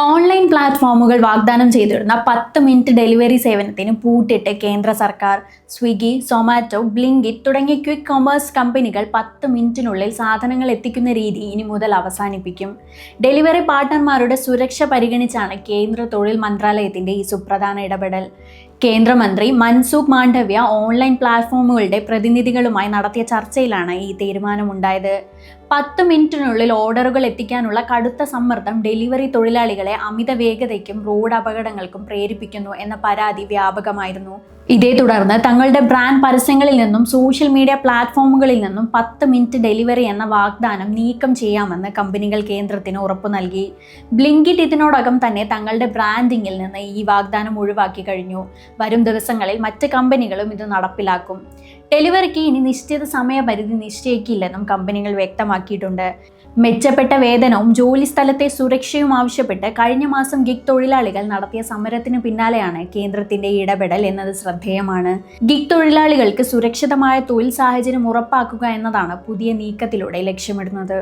Online പ്ലാറ്റ്ഫോമുകൾ വാഗ്ദാനം ചെയ്തിരുന്ന പത്ത് മിനിറ്റ് ഡെലിവറി സേവനത്തിന് പൂട്ടിട്ട് കേന്ദ്ര സർക്കാർ സ്വിഗ്ഗി സൊമാറ്റോ ബ്ലിങ്കിറ്റ് തുടങ്ങിയ ക്വിക്ക് കൊമേഴ്സ് കമ്പനികൾ പത്ത് മിനിറ്റിനുള്ളിൽ സാധനങ്ങൾ എത്തിക്കുന്ന രീതി ഇനി മുതൽ അവസാനിപ്പിക്കും. ഡെലിവറി പാർട്ട്ണർമാരുടെ സുരക്ഷ പരിഗണിച്ചാണ് കേന്ദ്ര തൊഴിൽ മന്ത്രാലയത്തിന്റെ ഈ സുപ്രധാന ഇടപെടൽ. കേന്ദ്രമന്ത്രി മൻസൂഖ് മാണ്ഡവ്യ ഓൺലൈൻ പ്ലാറ്റ്ഫോമുകളുടെ പ്രതിനിധികളുമായി നടത്തിയ ചർച്ചയിലാണ് ഈ തീരുമാനമുണ്ടായത്. പത്ത് മിനിറ്റിനുള്ളിൽ ഓർഡറുകൾ എത്തിക്കാനുള്ള കടുത്ത സമ്മർദ്ദം ഡെലിവറി തൊഴിലാളികളെ അമിത വേഗതയ്ക്കും റോഡ് അപകടങ്ങൾക്കും പ്രേരിപ്പിക്കുന്നു എന്ന പരാതി വ്യാപകമായിരുന്നു. ഇതേ തുടർന്ന് തങ്ങളുടെ ബ്രാൻഡ് പരസ്യങ്ങളിൽ നിന്നും സോഷ്യൽ മീഡിയ പ്ലാറ്റ്ഫോമുകളിൽ നിന്നും പത്ത് മിനിറ്റ് ഡെലിവറി എന്ന വാഗ്ദാനം നീക്കം ചെയ്യാമെന്ന് കമ്പനികൾ കേന്ദ്രത്തിന് ഉറപ്പു നൽകി. ബ്ലിങ്കിറ്റ് ഇതിനോടകം തന്നെ തങ്ങളുടെ ബ്രാൻഡിങ്ങിൽ നിന്ന് ഈ വാഗ്ദാനം ഒഴിവാക്കി കഴിഞ്ഞു. വരും ദിവസങ്ങളിൽ മറ്റ് കമ്പനികളും ഇത് നടപ്പിലാക്കും. ഡെലിവറിക്ക് ഇനി നിശ്ചിത സമയപരിധി നിശ്ചയിക്കില്ലെന്നും കമ്പനികൾ വ്യക്തമാക്കിയിട്ടുണ്ട്. മെച്ചപ്പെട്ട വേതനവും ജോലി സ്ഥലത്തെ സുരക്ഷയും ആവശ്യപ്പെട്ട് കഴിഞ്ഞ മാസം ഗിഗ് തൊഴിലാളികൾ നടത്തിയ സമരത്തിന് പിന്നാലെയാണ് കേന്ദ്രത്തിന്റെ ഇടപെടൽ എന്നത് ശ്രദ്ധേയമാണ്. ഗിഗ് തൊഴിലാളികൾക്ക് സുരക്ഷിതമായ തൊഴിൽ സാഹചര്യം ഉറപ്പാക്കുക എന്നതാണ് പുതിയ നീക്കത്തിലൂടെ ലക്ഷ്യമിടുന്നത്.